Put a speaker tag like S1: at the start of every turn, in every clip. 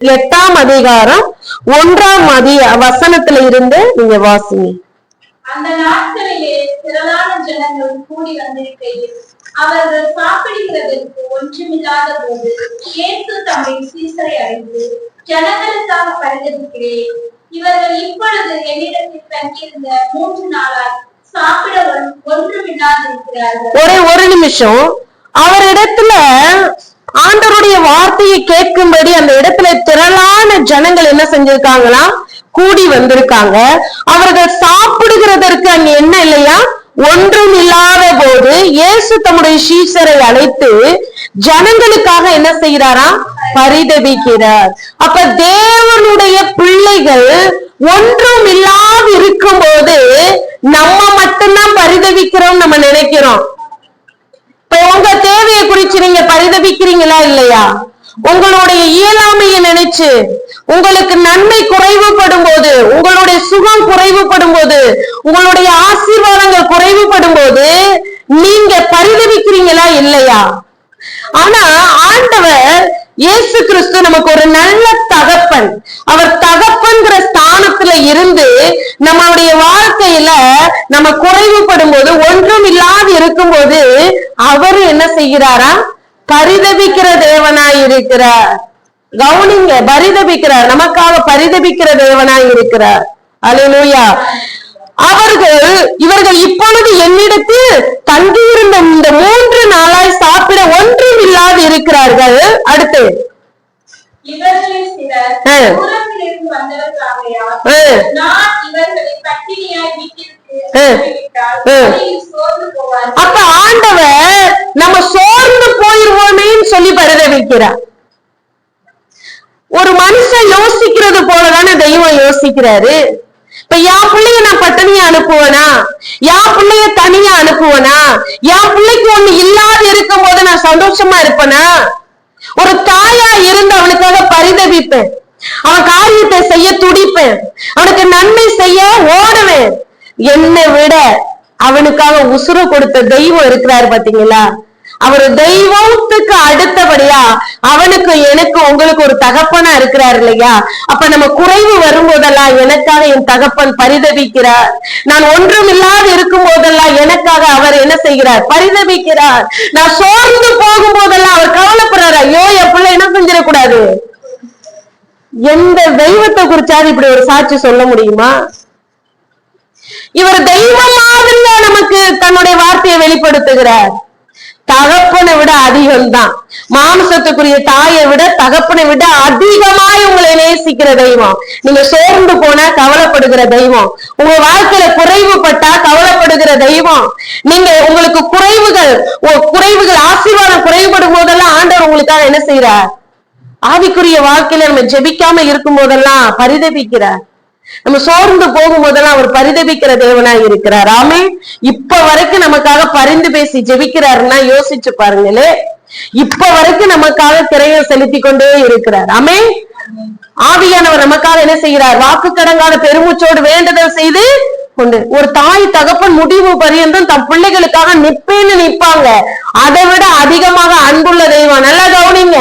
S1: எட்டாம் அதிகாரம் ஒன்றாம் அதி வசனத்துல இருந்து நீங்க வாசிங்க.
S2: அந்த நாட்களிலே திரளான ஜனங்கள் கூடி வந்திருக்கையில் அவர்கள் சாப்பிடுகிறதற்கு ஒன்றுமில்லாத போது இயேசு தம்மை சீசரை அடைந்து ஜனங்களுக்காக பரிதவிக்கிறேன் இவர்கள் இப்பொழுது என்னிடத்தில் தங்கியிருந்த மூன்று நாளாய் சாப்பிட ஒன்- ஒன்றுமில்லாதிருக்கிறார்கள்.
S1: ஒரே ஒரு நிமிஷம். அவரிடத்துல ஆண்டவருடைய வார்த்தையை கேட்கும்படி அந்த இடத்துல திரளான ஜனங்கள் என்ன செஞ்சிருக்காங்களா கூடி வந்திருக்காங்க. அவர்கள் சாப்பிடுகிறதற்கு அங்க என்ன இல்லையா? ஒன்றும் இல்லாத போது இயேசு தம்முடைய சீசரை அழைத்து ஜனங்களுக்காக என்ன செய்யறாரா பரிதவிக்கிறார் அப்ப தேவனுடைய பிள்ளைகள் ஒன்றும் இல்லாது இருக்கும்போது நம்ம மட்டும்தான் பரிதவிக்கிறோம் நம்ம நினைக்கிறோம். இப்ப உங்க தேவையை குறிச்சு நீங்க பரிதபிக்கிறீங்களா இல்லையா? உங்களுடைய இயலாமையை நினைச்சு உங்களுக்கு நன்மை குறைவுபடும் போது உங்களுடைய சுகம் குறைவுபடும் போது உங்களுடைய ஆசீர்வாதங்கள் குறைவுபடும் போது நீங்க பரிதவிக்கிறீங்களா இல்லையா? ஆனா ஆண்டவர் இயேசு கிறிஸ்து நமக்கு ஒரு நல்ல தகப்பன். அவர் தகப்பன்கிற ஸ்தானத்துல இருந்து நம்மளுடைய வாழ்க்கையில நம்ம குறைவுபடும் போது ஒன்றும் இல்லாது இருக்கும்போது அவரு என்ன செய்கிறாரா? பரிதபிக்கிற தேவனாய் இருக்கிறார் கவுனிங்க பரிதபிக்கிறார். நமக்காக பரிதபிக்கிற தேவனாய் இருக்கிறார் அல்லேலூயா அவர்கள் இவர்கள் இப்பொழுது என்னிடத்தில் தங்கியிருந்த இந்த மூன்று நாளாய் சாப்பிட ஒன்றும் இல்லாது இருக்கிறார்கள். அடுத்து. அப்ப ஆண்டவர் நம்ம சோர்ந்து போயிருவோமேன்னு சொல்லி பரிதவிக்கிறார். ஒரு மனுஷன் யோசிக்கிறது போலதானே தெய்வம் யோசிக்கிறாரு. இப்ப என் பிள்ளைய நான் பட்டினியா அனுப்புவேனா? என் பிள்ளைய தனியா அனுப்புவேனா? என் பிள்ளைக்கு ஒண்ணு இல்லாத இருக்கும் போது நான் சந்தோஷமா இருப்பேனா? ஒரு தாயா இருந்து அவனுக்காக பரிதவிப்பேன். அவன் காரியத்தை செய்ய துடிப்பேன். அவனுக்கு நன்மை செய்ய ஓடுவேன். என்னை விட அவனுக்காக உசுறு கொடுத்த தெய்வம் இருக்கிறாரு பாத்தீங்களா? அவர் தெய்வத்துக்கு அடுத்தபடியா அவனுக்கு எனக்கு உங்களுக்கு ஒரு தகப்பனா இருக்கிறார் இல்லையா? அப்ப நம்ம குறைவு வரும்போதெல்லாம் எனக்காக என் தகப்பன் பரிதவிக்கிறார் நான் ஒன்றும் இல்லாது இருக்கும் போதெல்லாம் எனக்காக அவர் என்ன செய்கிறார்? பரிதவிக்கிறார் நான் சோர்ந்து போகும் போதெல்லாம் அவர் கவலைப்படுறாரு. ஐயோ என் பிள்ளை என்ன செஞ்சிடக்கூடாது? எந்த தெய்வத்தை குறிச்சாரு இப்படி ஒரு சாட்சி சொல்ல முடியுமா? இவர் தெய்வம் நமக்கு தன்னுடைய வார்த்தையை வெளிப்படுத்துகிறார். தகப்பனை விட அதிகம்தான். மாம்சத்துக்குரிய தாயை விட தகப்பனை விட அதிகமாய் உங்களை நேசிக்கிற தெய்வம். நீங்க சோர்ந்து போனா கவலைப்படுகிற தெய்வம். உங்க வாழ்க்கையில குறைவுபட்டா கவலைப்படுகிற தெய்வம். நீங்க உங்களுக்கு குறைவுகள் குறைவுகள் ஆசீர்வாதம் குறைவுபடும் போதெல்லாம் ஆண்டவர் உங்களுக்காக என்ன செய்யறார் ஆவிக்குரிய வாழ்க்கையில நம்ம ஜெபிக்காம இருக்கும் போதெல்லாம் பரிதபிக்கிறார். நம்ம சோர்ந்து போகும் போதெல்லாம் அவர் பரிதபிக்கிற தேவனா இருக்கிறார். ஆமே இப்ப வரைக்கும் நமக்காக பரிந்து பேசி ஜெபிக்கிறாருன்னா யோசிச்சு பாருங்களே இப்ப வரைக்கும் நமக்காக திரையை செலுத்தி கொண்டே இருக்கிறார். ஆமே ஆவியானவர் நமக்காக என்ன செய்கிறார்? வாக்கு கடங்கான பெருமூச்சோடு வேண்டுதல் செய்து கொண்டு ஒரு தாய் தகப்பன் முடிவு பரியந்தம் தம் பிள்ளைகளுக்காக நிப்பேன்னு நிப்பாங்க அதை விட அதிகமாக அன்புள்ள தெய்வம். நல்லா கவனிங்க.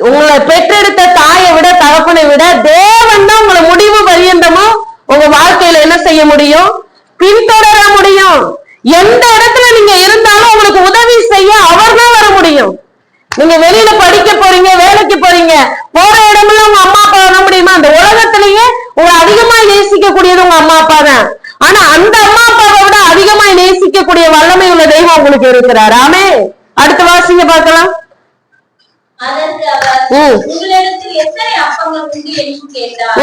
S1: உங்களை பெற்றெடுத்த தாயை விட தகப்பனை விட தேவன் தான் உங்களை முடிவு பரியந்தமா உங்க வாழ்க்கையில என்ன செய்ய முடியும்? பின்தொடர முடியும். எந்த இடத்துல நீங்க இருந்தாலும் உங்களுக்கு உதவி செய்ய அவர் தான் வர முடியும் நீங்க வெளியில படிக்க போறீங்க வேலைக்கு போறீங்க போற இடமெல்லாம் உங்க அம்மா அப்பா வர முடியுமா? அந்த உலகத்திலேயே உங்களை அதிகமாய் நேசிக்க கூடியது உங்க அம்மா அப்பா தான். ஆனா அந்த அம்மா அப்பாவை விட அதிகமாய் நேசிக்கக்கூடிய வல்லமை உள்ள தெய்வம் உங்களுக்கு இருக்கிறார். ஆமே அடுத்த வாசிங்க பார்க்கலாம்.
S2: என்றார்கள்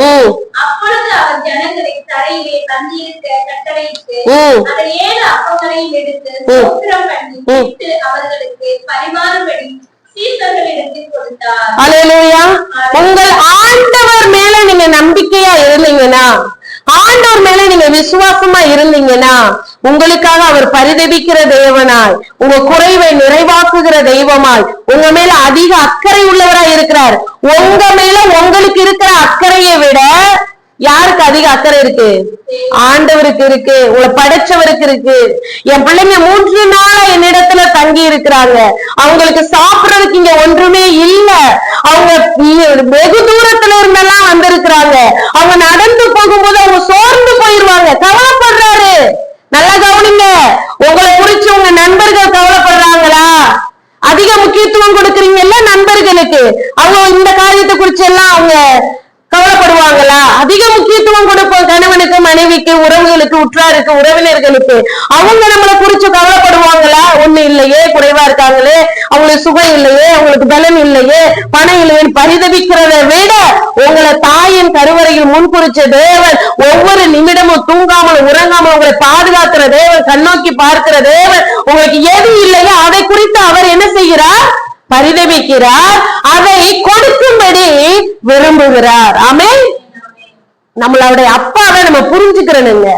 S1: ம்
S2: அப்பொழுது அவர் ஜனங்களை தரையிலே தந்தியிருக்க கட்டளையிட்டு அந்த ஏழு அப்பங்களையும் எடுத்து
S1: ம்.
S2: ஸ்தோத்திரம் பண்ணி அவர்களுக்கு பரிமாறும்படி
S1: உங்கள் ஆண்டவர் மேல நீங்க நம்பிக்கையா இருந்தீங்கன்னா விசுவாசமா இருந்தீங்கன்னா உங்களுக்காக அவர் பரிதபிக்கிற தெய்வனாய் உங்க குறைவை நிறைவாக்குகிற தெய்வமாய் உங்க மேல அதிக அக்கறை உள்ளவராய் இருக்கிறார். உங்க மேல உங்களுக்கு இருக்கிற அக்கறையை விட யாருக்கு அதிக அக்கறை இருக்கு? ஆண்டவருக்கு இருக்கு உங்களை படைச்சவருக்கு இருக்கு. என் பிள்ளைங்க மூன்று நாளா என்னிடத்துல தங்கி இருக்கிறாங்க. அவங்களுக்கு சாப்பிடறதுக்கு இங்க ஒன்றுமே இல்ல. அவங்க வெகு தூரத்துல இருந்தெல்லாம் வந்திருக்கிறாங்க. அவங்க நடந்து போகும்போது அவங்க சோர்ந்து போயிருவாங்க. கவலைப்படுறாரு. நல்லா கவனிங்க. உங்களை குறிச்சு உங்க நண்பர்கள் கவலைப்படுறாங்களா? அதிக முக்கியத்துவம் கொடுக்குறீங்கல்ல நண்பர்களுக்கு. அவங்க இந்த காரியத்தை குறிச்சு எல்லாம் அவங்க கவலைப்படுறாங்க அதிக முக்கியத்துவம் கொடுப்போம் கணவனுக்கு மனைவிக்கு உறவுகளுக்கு உற்றாருக்கு உறவினர்களுக்கு அவங்க நம்மளை குறிச்சு கவலைப்படுவாங்களா? ஒண்ணு இல்லையே குறைவா இருக்காங்களே அவங்களுக்கு சுகம் இல்லையே அவங்களுக்கு பலம் இல்லையே பணம் இல்லையே பரிதவிக்கிறத விட உங்களை தாயின் கருவறையில் முன்குறிச்ச தேவன் ஒவ்வொரு நிமிடமும் தூங்காமல் உறங்காமல் உங்களை பாதுகாக்கிற தேவன் கண்ணோக்கி பார்க்கிற தேவன். உங்களுக்கு எது இல்லையோ அதை குறித்து அவர் என்ன செய்கிறார்? பரிதவிக்கிறார் அதை கொடுக்கும்படி விரும்புகிறார். ஆமே நம்மளுடைய அப்பாவை நம்ம புரிஞ்சுக்கிறனுங்க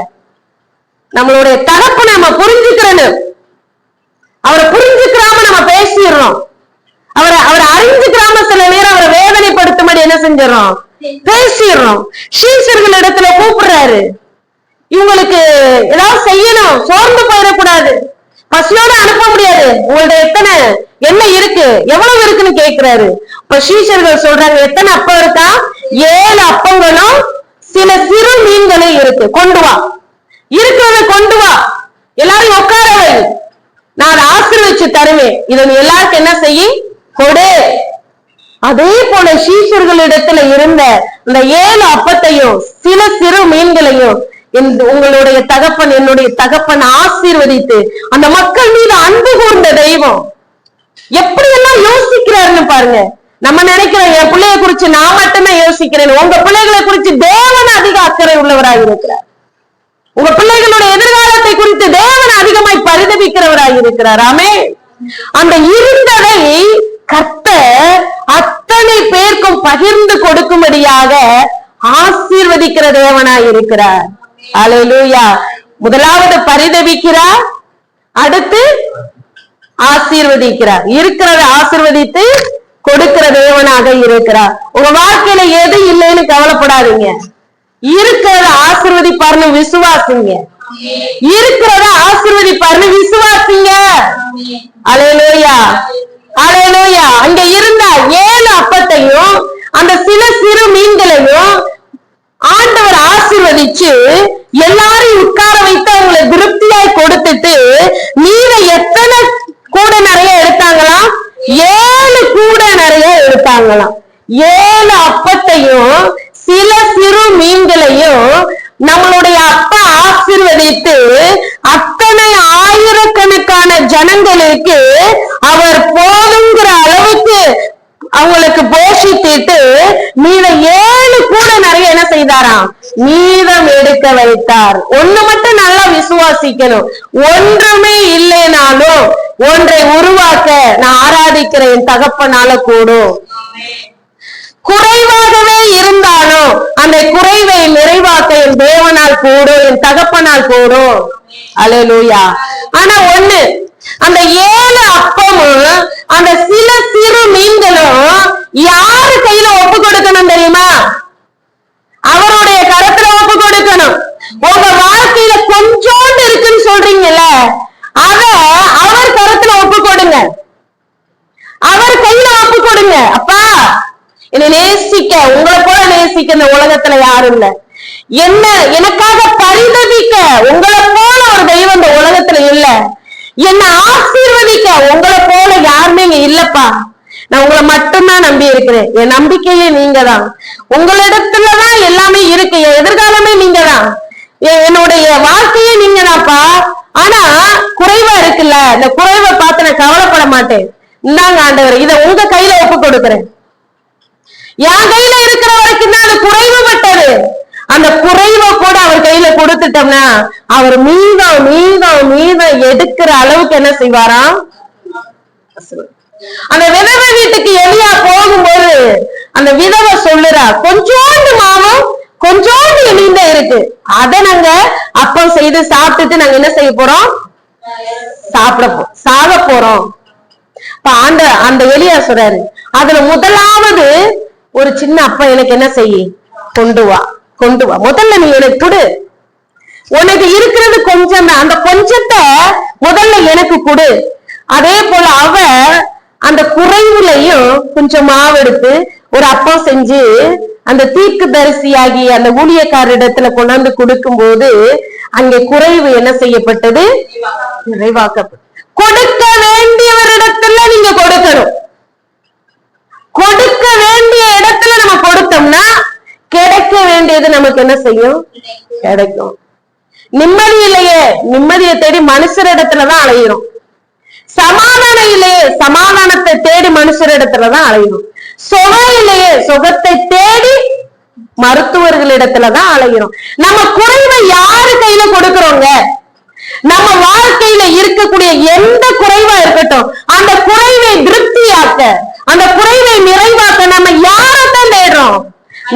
S1: நம்மளுடைய தகப்பை நம்ம புரிஞ்சுக்கிறனு அவரை புரிஞ்சுக்கிறாம நம்ம பேசிடுறோம். அவரை அவரை அறிஞ்சுக்கிறாம சில நேரம் அவரை வேதனைப்படுத்தும்படி என்ன செஞ்சிடறோம்? பேசிடுறோம். ஸ்ரீசர்கள் இடத்துல கூப்பிடுறாரு. இவங்களுக்கு ஏதாவது செய்யணும். சோர்ந்து போயிடக்கூடாது. பசியோட அனுப்ப முடியாது. உங்கள்ட்ட எத்தனை என்ன இருக்கு? எவ்வளவு இருக்குன்னு கேக்குறாரு. இப்ப ஸ்ரீசர்கள் சொல்றாங்க எத்தனை அப்பம் இருக்கா? ஏழு அப்பங்களும் சில சிறு மீன்களே இருக்கு. கொண்டு வா. இருக்கிறத கொண்டு வா. எல்லாரும் உட்கார வை. நான் ஆசிர்வச்சு தருவேன். இதை எல்லாருக்கும் என்ன செய்ய கொடு. அதே போல சீஷர்களிடத்துல இருந்த அந்த ஏழு அப்பத்தையும் சில சிறு மீன்களையும் உங்களுடைய தகப்பன் என்னுடைய தகப்பன் ஆசீர்வதித்து அந்த மக்கள் மீது அன்பு கூர்ந்த தெய்வம். எப்படி எல்லாம் யோசிக்கிறாருன்னு பாருங்க. நம்ம நினைக்கிறோம் என் பிள்ளைய குறிச்சு நான் மட்டுமே யோசிக்கிறேன். உங்க பிள்ளைகளை குறிச்சு தேவன் அதிக அக்கறை உள்ளவராக இருக்கிறார். உங்க பிள்ளைகளோட எதிர்காலத்தை குறித்து தேவன் அதிகமாய் பரிதவிக்கிறவராக இருக்கிறார். ஆமே அந்த இருந்ததை கர்த்தர் அத்தனை பேருக்கும் பகிர்ந்து கொடுக்கும்படியாக ஆசீர்வதிக்கிற தேவனாய் இருக்கிறார். அல்லேலூயா முதலாவது பரிதவிக்கிறார் அடுத்து ஆசீர்வதிக்கிறார். இருக்கிறத ஆசீர்வதித்து கொடுக்கிற தேவனாக இருக்கிறார். உங்க வாழ்க்கையில எது இல்லைன்னு கவலைப்படாதீங்க. இருக்கிறத ஆசிர்வதிப்பார்னு விசுவாசிங்க. இருக்கிறத ஆசிர்வதிப்பார்னு விசுவாசிங்க. அலையலோயா. அலையலோயா. அங்க இருந்த ஏழு அப்பத்தையும் அந்த சில சிறு மீன்களையும் ஆண்டவர் ஆசிர்வதிச்சு எல்லாரையும் உட்கார வைத்து அவங்களை திருப்தியாய் கொடுத்துட்டு மீத எத்தனை கூட நிறைய எடுத்தாங்களாம் ஏழு கூட நிறைய எடுத்தாங்களாம் ஏழு அப்பத்தையும் சில சிறு மீன்களையும் நம்மளுடைய அப்பா ஆசிர்வதித்து அத்தனை ஆயிரக்கணக்கான ஜனங்களுக்கு அவர் போதுங்கிற அளவுக்கு அவங்களுக்கு போஷித்திட்டு மீத ஏழு கூட நிறைய என்ன செய்தாராம்? மீதம் எடுக்க வைத்தார். ஒண்ணு மட்டும் நல்லா விசுவாசிக்கணும். ஒன்றுமே இல்லைனாலும் ஒன்றை உருவாக்க நான் ஆராதிக்கிற என் தகப்பனால கூடும். குறைவாகவே இருந்தாலும் அந்த குறைவை நிறைவாக்க என் தேவனால் கூடும் என் தகப்பனால் கூடும். அலலூயா ஆனா ஒண்ணு அந்த ஏழு அப்பமும் அந்த சில சிறு மீன்களும் யார் கையில ஒப்பு கொடுக்கணும் தெரியுமா அவருடைய கரத்துல ஒப்பு கொடுக்கணும் உங்க வாழ்க்கையில கொஞ்சோண்டு இருக்குன்னு சொல்றீங்கல்ல அத அவர் கரத்துல ஒப்பு கொடுங்க அவர் கையில ஒப்பு கொடுங்க அப்பா என்னை நேசிக்க உங்களை போல நேசிக்க இந்த உலகத்துல யாரும் இல்ல. என்ன எனக்காக பரிதவிக்க உங்களை போல ஒரு தெய்வம் இந்த உலகத்துல இல்ல. என்ன ஆசீர்வதிக்க உங்களை போல யாருமே இங்க இல்லப்பா. நான் உங்களை மட்டும்தான் நம்பி இருக்கிறேன். என் நம்பிக்கையே நீங்க தான் உங்களிடத்துலதான் எல்லாமே இருக்கு. என் எதிர்காலமே நீங்க தான் என்னுடைய வாழ்க்கையே நீங்க தான்ப்பா ஆனா குறைவா இருக்குல்ல. இந்த குறைவை பார்த்து நான் கவலைப்பட மாட்டேன். இந்தாங்க ஆண்டவர் இதை உங்க கையில ஒப்பு கொடுக்குறேன். என் கையில இருக்கிற வரைக்கும் தான் அது குறைவுபட்டது அந்த குறைவை கூட அவர் கையில கொடுத்துட்டோம்னா அவர் மீதம் மீதம் மீதம் எடுக்கிற அளவுக்கு என்ன செய்வாராம் அந்த விதவை வீட்டுக்கு எலியா போகும்போது அந்த விதவை சொல்லுறா கொஞ்சோண்டு மாவும் கொஞ்சோண்டு எலிந்த இருக்கு. அதை நாங்க அப்பம் செய்து சாப்பிட்டுட்டு நாங்க என்ன செய்ய போறோம்? சாப்பிட போ சாக போறோம். இப்ப அந்த எலியா சொல்றாரு அதுல முதலாவது ஒரு சின்ன அப்பா எனக்கு என்ன செய்யி? கொண்டு வா கொண்டு வா. முதல்ல நீ எனக்கு கொடு உனக்கு இருக்கிறது கொஞ்சம் தான். அந்த கொஞ்சத்தை முதல்ல எனக்கு கொடு. அதே போல அவ அந்த குறைவுலையும் கொஞ்சம் மாவு எடுத்து ஒரு அப்பா செஞ்சு அந்த தீர்க்கு தரிசியாகி அந்த ஊழியக்காரிடத்துல கொண்டாந்து கொடுக்கும் போது அங்கே குறைவு என்ன செய்யப்பட்டது? நிறைவாக்கப்பட்டது. கொடுக்க வேண்டியவரிடத்துல நீங்க கொடுக்கணும். கொடுக்க வேண்டிய இடத்துல நம்ம கொடுத்தோம்னா செய்து நமக்கு என்ன செய்யும்? கிடைக்கும். நிம்மதி இல்லையே. நிம்மதியை தேடி மனுஷரிடத்துலதான் அலையிறோம். சமாதானம் இல்லையே. சமாதானத்தை தேடி மனுஷரிடத்துலதான் அலையிறோம். சுகம் இல்லையே. சுகத்தை தேடி மருத்துவர்களிடத்துலதான் அலையிறோம். நம்ம குறைவை யாரு கையில கொடுக்க நம்ம வாழ்க்கையில இருக்கக்கூடிய எந்த குறைவா இருக்கட்டும் அந்த குறைவை திருப்தியாக்க அந்த குறைவை நிறைவாக்க நம்ம யாரைத்தான் தேடுறோம்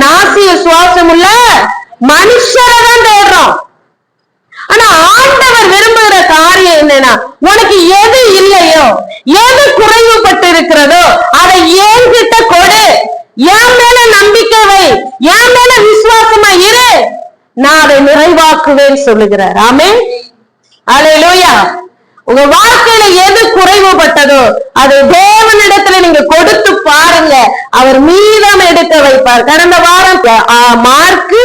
S1: நாசிய சுவாசம் உள்ள மனுஷரை தான் தேடுறோம் ஆனா ஆண்டவர் விரும்புகிற காரியம் என்னன்னா உனக்கு எது இல்லையோ எது குறைவுபட்டு இருக்கிறதோ அதை என்கிட்ட கொடு என் மேல நம்பிக்கை வை. என் மேல விசுவாசமா இரு. நான் அதை நிறைவாக்குவேன் சொல்லுகிறார். ஆமே லோயா உங்க வாழ்க்கையில எது குறைவுபட்டதோ அதை தேவனிடத்துல நீங்க கொடுத்து பாருங்க. அவர் மீதம் எடுக்க வைப்பார். கடந்த வாரம் மார்க்கு